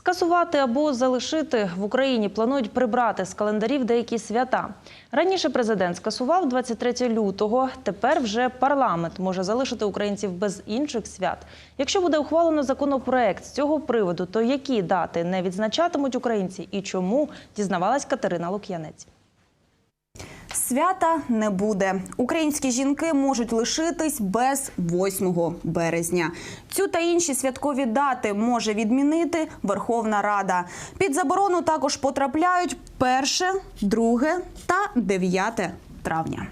Скасувати або залишити в Україні планують прибрати з календарів деякі свята. Раніше президент скасував 23 лютого. Тепер вже парламент може залишити українців без інших свят. Якщо буде ухвалено законопроект з цього приводу, то які дати не відзначатимуть українці і чому дізнавалась Катерина Лук'янець. Свята не буде. Українські жінки можуть лишитись без 8 березня. Цю та інші святкові дати може відмінити Верховна Рада. Під заборону також потрапляють 1, 2 та 9 травня.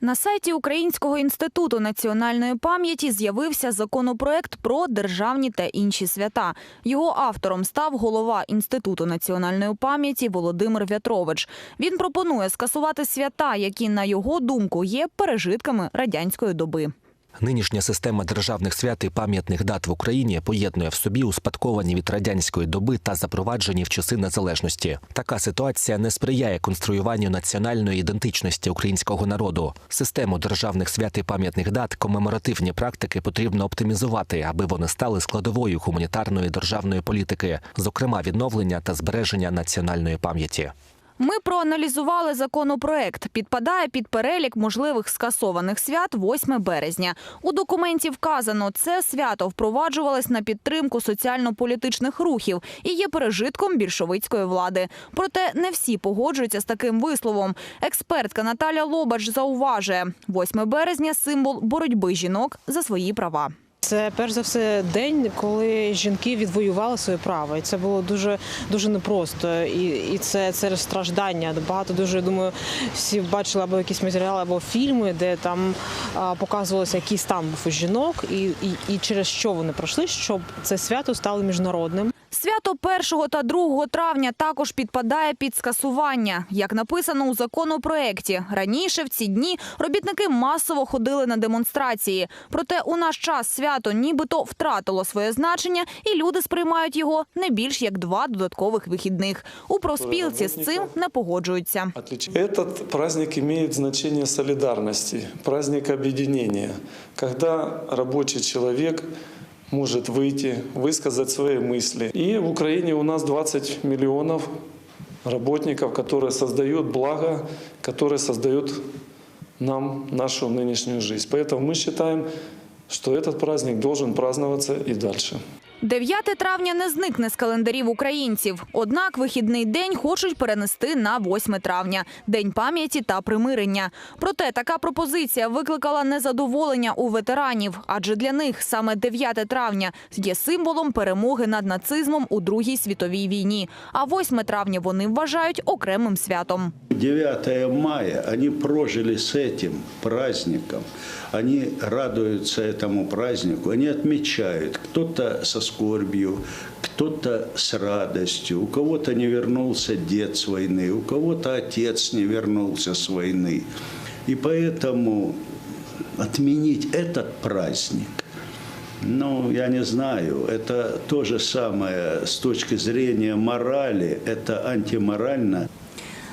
На сайті Українського інституту національної пам'яті з'явився законопроект про державні та інші свята. Його автором став голова Інституту національної пам'яті Володимир В'ятрович. Він пропонує скасувати свята, які, на його думку, є пережитками радянської доби. Нинішня система державних свят і пам'ятних дат в Україні поєднує в собі успадковані від радянської доби та запроваджені в часи незалежності. Така ситуація не сприяє конструюванню національної ідентичності українського народу. Систему державних свят і пам'ятних дат, комеморативні практики потрібно оптимізувати, аби вони стали складовою гуманітарної державної політики, зокрема відновлення та збереження національної пам'яті. Ми проаналізували законопроект. Підпадає під перелік можливих скасованих свят 8 березня. У документі вказано, це свято впроваджувалось на підтримку соціально-політичних рухів і є пережитком більшовицької влади. Проте не всі погоджуються з таким висловом. Експертка Наталя Лобач зауважує, 8 березня символ боротьби жінок за свої права. Це перш за все день, коли жінки відвоювали своє право, і це було дуже дуже непросто. І і це це страждання. Багато дуже я думаю, всі бачили або якісь матеріали, або фільми, де там а, показувалося, який стан був у жінок, і, і, і через що вони пройшли, щоб це свято стало міжнародним. Свято 1 та 2 травня також підпадає під скасування. Як написано у законопроекті, раніше в ці дні робітники масово ходили на демонстрації. Проте у наш час свято нібито втратило своє значення, і люди сприймають його не більш як два додаткових вихідних. У профспілці з цим не погоджуються. Этот праздник имеет значение солидарности, праздник объединения, когда рабочий человек может выйти, высказать свои мысли. И в Украине у нас 20 миллионов работников, которые создают благо, которые создают нам нашу нынешнюю жизнь. Поэтому мы считаем, что этот праздник должен праздноваться и дальше. 9 травня не зникне з календарів українців. Однак вихідний день хочуть перенести на 8 травня – День пам'яті та примирення. Проте така пропозиція викликала незадоволення у ветеранів, адже для них саме 9 травня є символом перемоги над нацизмом у Другій світовій війні. А 8 травня вони вважають окремим святом. 9 мая они прожили с этим праздником, они радуются этому празднику, они отмечают, кто-то со скорбью, кто-то с радостью, у кого-то не вернулся дед с войны, у кого-то отец не вернулся с войны. И поэтому отменить этот праздник ну, я не знаю, это то же самое с точки зрения морали, это антиморально.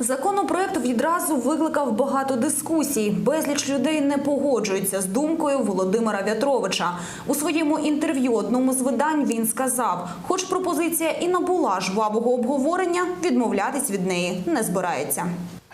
Законопроект відразу викликав багато дискусій. Безліч людей не погоджуються з думкою Володимира В'ятровича. У своєму інтерв'ю одному з видань він сказав, хоч пропозиція і набула жвавого обговорення, відмовлятись від неї не збирається.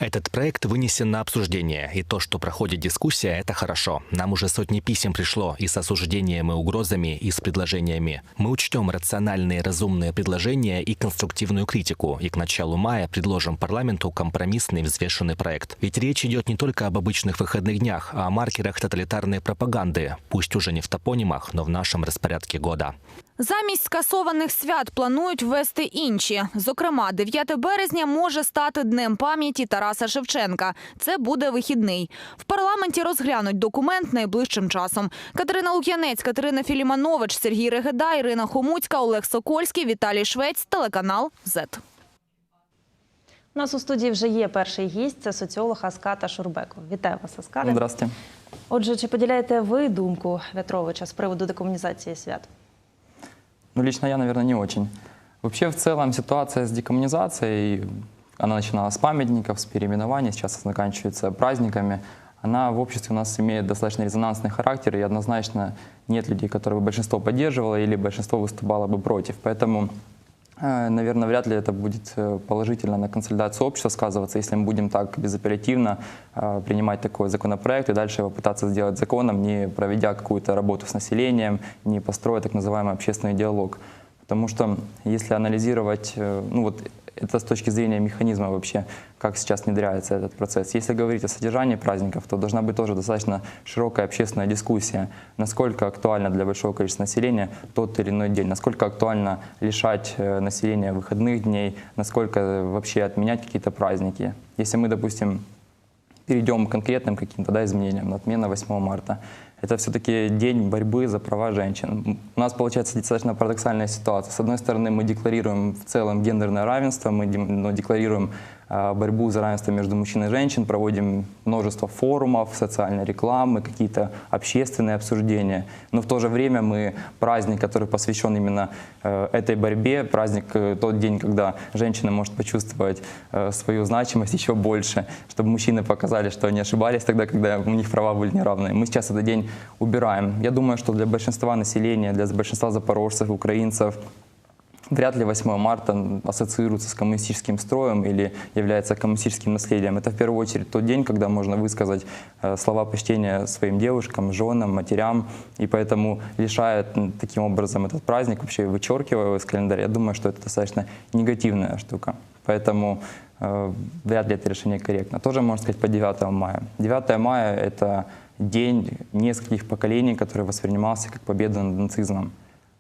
Этот проект вынесен на обсуждение, и то, что проходит дискуссия, это хорошо. Нам уже сотни писем пришло и с осуждением, и угрозами, и с предложениями. Мы учтем рациональные, разумные предложения и конструктивную критику, и к началу мая предложим парламенту компромиссный, взвешенный проект. Ведь речь идет не только об обычных выходных днях, а о маркерах тоталитарной пропаганды, пусть уже не в топонимах, но в нашем распорядке года. Замість скасованих свят планують ввести інші. Зокрема, 9 березня може стати днем пам'яті Тараса Шевченка. Це буде вихідний. В парламенті розглянуть документ найближчим часом. Катерина Лук'янець, Катерина Філіманович, Сергій Регеда, Ірина Хомуцька, Олег Сокольський, Віталій Швець, телеканал ЗЕТ. У нас у студії вже є перший гість. Це соціолог Аската Шурбеков. Вітаю вас, Аската. Здравствуйте. Отже, чи поділяєте ви думку В'ятровича з приводу декомунізації свят? Ну, лично я, наверное, не очень. Вообще, в целом, ситуация с декоммунизацией, она начиналась с памятников, с переименований, сейчас заканчивается праздниками. Она в обществе у нас имеет достаточно резонансный характер, и однозначно нет людей, которые бы большинство поддерживало или большинство выступало бы против. Поэтому Наверное, вряд ли это будет э, положительно на консолидацию общества сказываться, если мы будем так безоперативно э, принимать такой законопроект и дальше его пытаться сделать законом, не проведя какую-то работу с населением, не построя так называемый общественный диалог. Потому что если анализировать, э, ну вот это с точки зрения механизма вообще, как сейчас внедряется этот процесс. Если говорить о содержании праздников, то должна быть тоже достаточно широкая общественная дискуссия, насколько актуально для большого количества населения тот или иной день, насколько актуально лишать э, населения выходных дней, насколько вообще отменять какие-то праздники. Если мы, допустим, перейдем к конкретным каким-то да, изменениям, отмена 8 марта. Это все-таки день борьбы за права женщин. М, У нас получается достаточно парадоксальная ситуация. С одной стороны, мы декларируем в целом гендерное равенство, мы дем- ну, декларируем а, борьбу за равенство между мужчин и женщин, проводим множество форумов, социальной рекламы, какие-то общественные обсуждения. Но в то же время мы праздник, который посвящен именно э, этой борьбе, праздник, э, тот день, когда женщина может почувствовать э, свою значимость еще больше, чтобы мужчины показали, что они ошибались тогда, когда у них права были неравные. Мы сейчас этот день убираем. Я думаю, что для большинства населения, для большинства запорожцев, украинцев, вряд ли 8 марта ассоциируется с коммунистическим строем или является коммунистическим наследием. Это в первую очередь тот день, когда можно высказать э, слова почтения своим девушкам, женам, матерям, и поэтому лишая м, таким образом этот праздник, вообще вычеркивая его из календаря, я думаю, что это достаточно негативная штука. Поэтому э, вряд ли это решение корректно. Тоже можно сказать по 9 мая. 9 мая — это день нескольких поколений, который воспринимался как победа над нацизмом.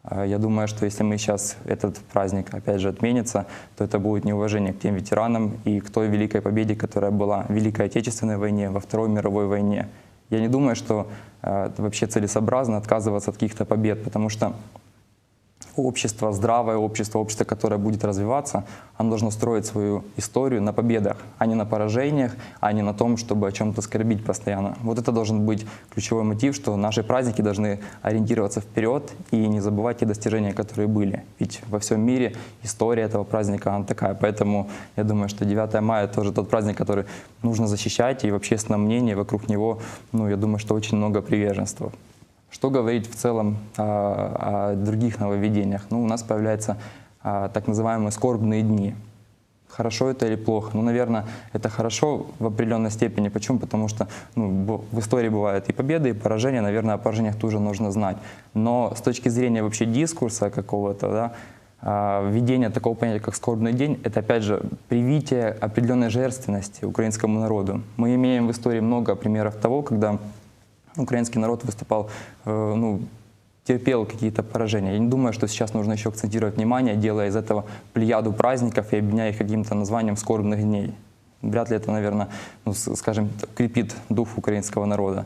А, Я думаю, что если мы сейчас этот праздник опять же отменится, то это будет неуважение к тем ветеранам и к той великой победе, которая была в Великой Отечественной войне, во Второй мировой войне. Я не думаю, что э, это вообще целесообразно отказываться от каких-то побед, потому что общество, здравое общество, общество, которое будет развиваться, оно должно строить свою историю на победах, а не на поражениях, а не на том, чтобы о чем-то скорбить постоянно. Вот это должен быть ключевой мотив, что наши праздники должны ориентироваться вперед и не забывать те достижения, которые были. Ведь во всем мире история этого праздника, она такая. Поэтому я думаю, что 9 мая тоже тот праздник, который нужно защищать, и в общественном мнении вокруг него, ну, я думаю, что очень много приверженства. Что говорить в целом о, о других нововведениях? Ну, у нас появляются а, так называемые скорбные дни. Хорошо это или плохо? Ну, наверное, это хорошо в определенной степени. Почему? Потому что ну, в истории бывают и победы, и поражения. Наверное, о поражениях тоже нужно знать. Но с точки зрения вообще дискурса какого-то, да, а, введение такого понятия, как скорбный день, это, опять же, привитие определенной жертвенности украинскому народу. Мы имеем в истории много примеров того, когда украинский народ выступал, э, ну, терпел какие-то поражения. Я не думаю, что сейчас нужно еще акцентировать внимание, делая из этого плеяду праздников и объединяя их каким-то названием скорбных дней. Вряд ли это, наверное, ну, с- скажем, крепит дух украинского народа.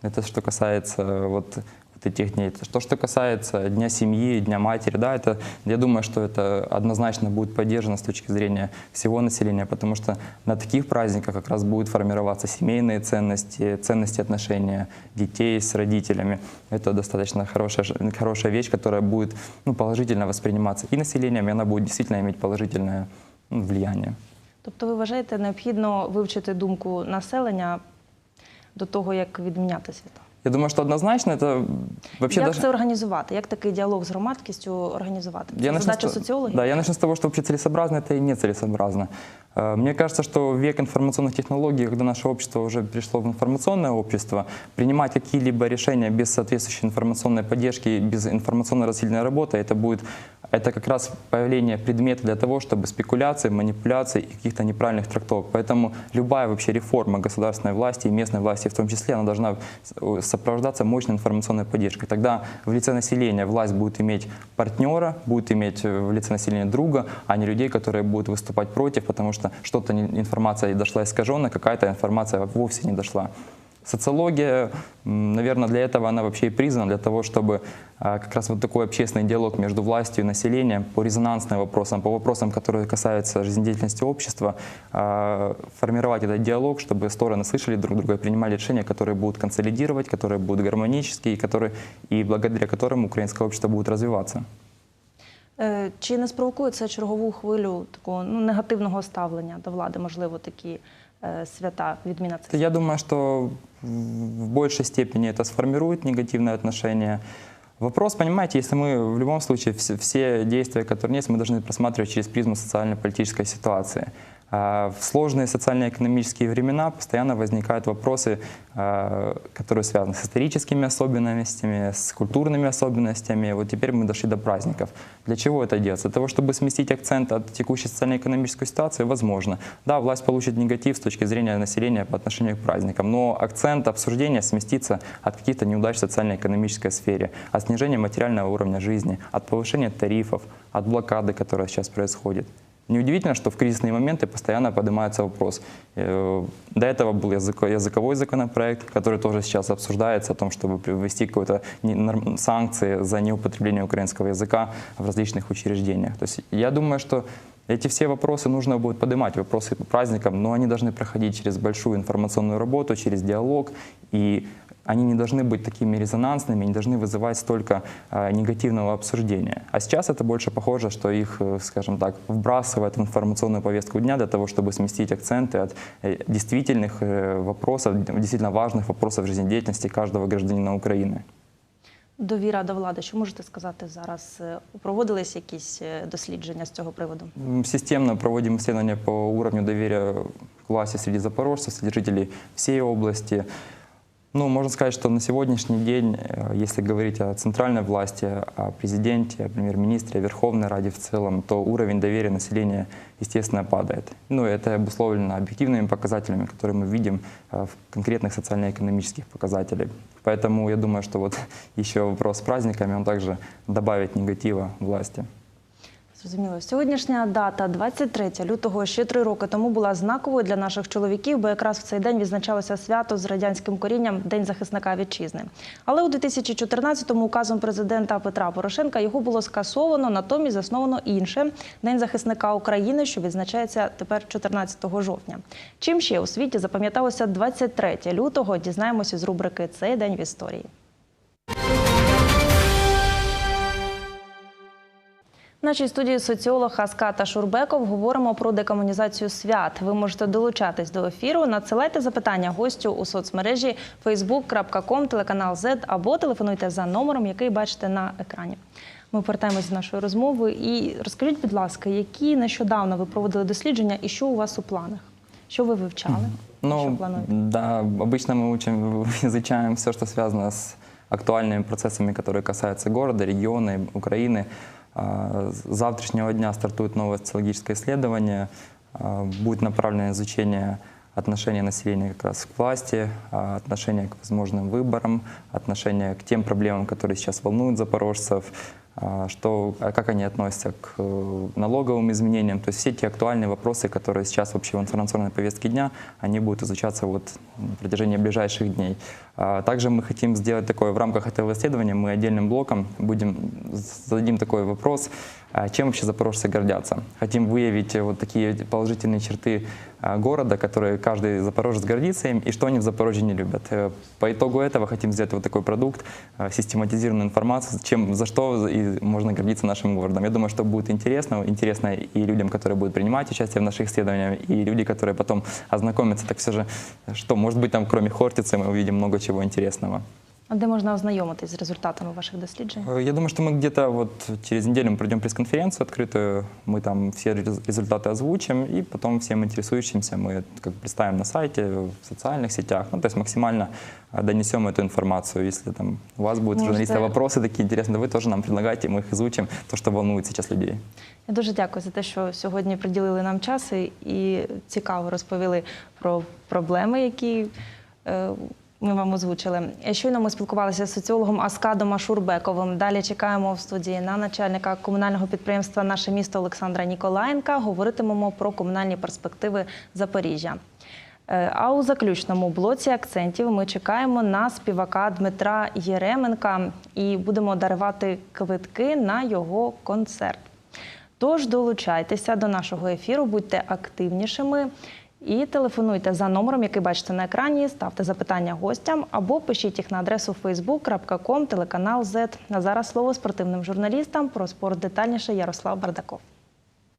Это что касается э, вот, вот этих дней. То, что касается Дня семьи, Дня матери, да, это, я думаю, что это однозначно будет поддержано с точки зрения всего населения, потому что на таких праздниках как раз будут формироваться семейные ценности, ценности отношения детей с родителями. Это достаточно хорошая, ш- хорошая вещь, которая будет ну, положительно восприниматься и населением, и она будет действительно иметь положительное ну, влияние. Тобто, ви вважаєте, необхідно вивчити думку населення до того, як відміняти свята? Я думаю, что однозначно это вообще як даже... це організувати? Як такий діалог з громадськістю організувати? Це Я начну задача с то- соціологів? Да, я начну с того, что вообще целесообразно это и нецелесообразно. Э, Мне кажется, что в век информационных технологий, когда наше общество уже пришло в информационное общество, принимать какие-либо решения без соответствующей информационной поддержки, без информационно-рассильной работы, это будет это как раз появление предмета для того, чтобы спекуляции, манипуляции и каких-то неправильных трактовок. Поэтому любая вообще реформа государственной власти и местной власти в том числе, она должна сопровождаться мощной информационной поддержкой. Тогда в лице населения власть будет иметь партнера, будет иметь э, в лице населения друга, а не людей, которые будут выступать против, потому что что-то информация дошла искаженная, какая-то информация вовсе не дошла. Социология, м, наверное, для этого она вообще и призвана, для того, чтобы а, как раз вот такой общественный диалог между властью и населением по резонансным вопросам, по вопросам, которые касаются жизнедеятельности общества, а, формировать этот диалог, чтобы стороны слышали друг друга и принимали решения, которые будут консолидировать, которые будут гармонические, и, которые, и благодаря которым украинское общество будет развиваться. Е, Чи не спровокує це чергову хвилю такого ну, негативного ставлення до влади, можливо, такі е, свята, відміна цих Я думаю, что в большей степени это сформирует негативное отношение. Вопрос, понимаете, если мы в любом случае все, все действия, которые есть, мы должны просматривать через призму социально-политической ситуации. А В сложные социально-экономические времена постоянно возникают вопросы, а, которые связаны с историческими особенностями, с культурными особенностями. Вот теперь мы дошли до праздников. Для чего это делается? Для того, чтобы сместить акцент от текущей социально-экономической ситуации, возможно. Да, власть получит негатив с точки зрения населения по отношению к праздникам, но акцент обсуждения сместится от каких-то неудач в социально-экономической сфере, от снижения материального уровня жизни, от повышения тарифов, от блокады, которая сейчас происходит. Неудивительно, что в кризисные моменты постоянно поднимается вопрос. Э, До этого был языко- языковой законопроект, который тоже сейчас обсуждается, о том, чтобы ввести какие-то не- норм- санкции за неупотребление украинского языка в различных учреждениях. То есть я думаю, что эти все вопросы нужно будет поднимать, вопросы по праздникам, но они должны проходить через большую информационную работу, через диалог, и они не должны быть такими резонансными, не должны вызывать столько э, негативного обсуждения. А сейчас это больше похоже, что их, э, скажем так, вбрасывают в информационную повестку дня для того, чтобы сместить акценты от э, действительных э, вопросов, действительно важных вопросов жизнедеятельности каждого гражданина Украины. Довіра до влади. Що можете сказати зараз? Е, Проводились якісь е, дослідження з цього приводу? М, Системно проводим исследования по уровню доверия к власти среди запорожцев, среди жителей всей области. Ну, можно сказать, что на сегодняшний день, э, если говорить о центральной власти, о президенте, о премьер-министре, о Верховной Раде в целом, то уровень доверия населения, естественно, падает. Ну, это обусловлено объективными показателями, которые мы видим э, в конкретных социально-экономических показателях. Поэтому я думаю, что вот еще вопрос с праздниками, он также добавит негатива власти. Зрозуміло. Сьогоднішня дата, 23 лютого, ще три роки тому була знаковою для наших чоловіків, бо якраз в цей день відзначалося свято з радянським корінням День захисника вітчизни. Але у 2014-му указом президента Петра Порошенка його було скасовано, натомість засновано інше День захисника України, що відзначається тепер 14 жовтня. Чим ще у світі запам'яталося 23 лютого? Дізнаємося з рубрики Цей день в історії. В нашій студії соціолог Аската Шурбеков говоримо про декомунізацію свят. Ви можете долучатись до ефіру. Надсилайте запитання гостю у соцмережі facebook.com, телеканал Z або телефонуйте за номером, який бачите на екрані. Ми повертаємось до нашої розмови. І розкажіть, будь ласка, які нещодавно ви проводили дослідження і що у вас у планах? Що ви вивчали? що Ну, плануєте? да, обычно мы учим, изучаем все, что связано с актуальными процессами, которые касаются города, региона, и Украины. А, С завтрашнего дня стартует новое социологическое исследование. А, Будет направлено на изучение отношения населения как раз к власти, а, отношения к возможным выборам, отношения к тем проблемам, которые сейчас волнуют запорожцев, что, как они относятся к э, налоговым изменениям. То есть все те актуальные вопросы, которые сейчас вообще в информационной повестке дня, они будут изучаться вот на протяжении ближайших дней. А Также мы хотим сделать такое, в рамках этого исследования мы отдельным блоком будем, зададим такой вопрос, а чем вообще запорожцы гордятся. Хотим выявить э, вот такие положительные черты а, города, которые каждый запорожец гордится им, и что они в Запорожье не любят. Э, По итогу этого хотим сделать вот такой продукт, систематизированную информацию, чем, за что и можно гордиться нашим городом. Я думаю, что будет интересно, интересно и людям, которые будут принимать участие в наших исследованиях, и люди, которые потом ознакомятся, так все же, что, может быть, там кроме Хортицы мы увидим много чего интересного. А де можна ознайомитись з результатами ваших досліджень? Э, Я думаю, что мы где-то вот через неделю мы пройдем пресс-конференцию открытую, мы там все рез- результаты озвучим, и потом всем интересующимся мы как представим на сайте, в социальных сетях, ну, то есть максимально э, донесем эту информацию. Если там у вас будут Можете- журналисты вопросы такие интересные, вы тоже нам предлагайте, мы их изучим, то, что волнует сейчас людей. Я дуже дякую за те, що сьогодні приділили нам час і, і цікаво розповіли про проблеми, які е, ми вам озвучили. Щойно ми спілкувалися з соціологом Аскадом Ашурбековим. Далі чекаємо в студії на начальника комунального підприємства Наше місто Олександра Ніколаєнка. Говоритимемо про комунальні перспективи Запоріжжя. Е, А у заключному блоці акцентів ми чекаємо на співака Дмитра Єременка і будемо дарувати квитки на його концерт. Тож долучайтеся до нашого ефіру, будьте активнішими і телефонуйте за номером, який бачите на екрані, ставте запитання гостям або пишіть їх на адресу facebook.com, телеканал Z. А зараз слово спортивним журналістам про спорт детальніше Ярослав Бардаков.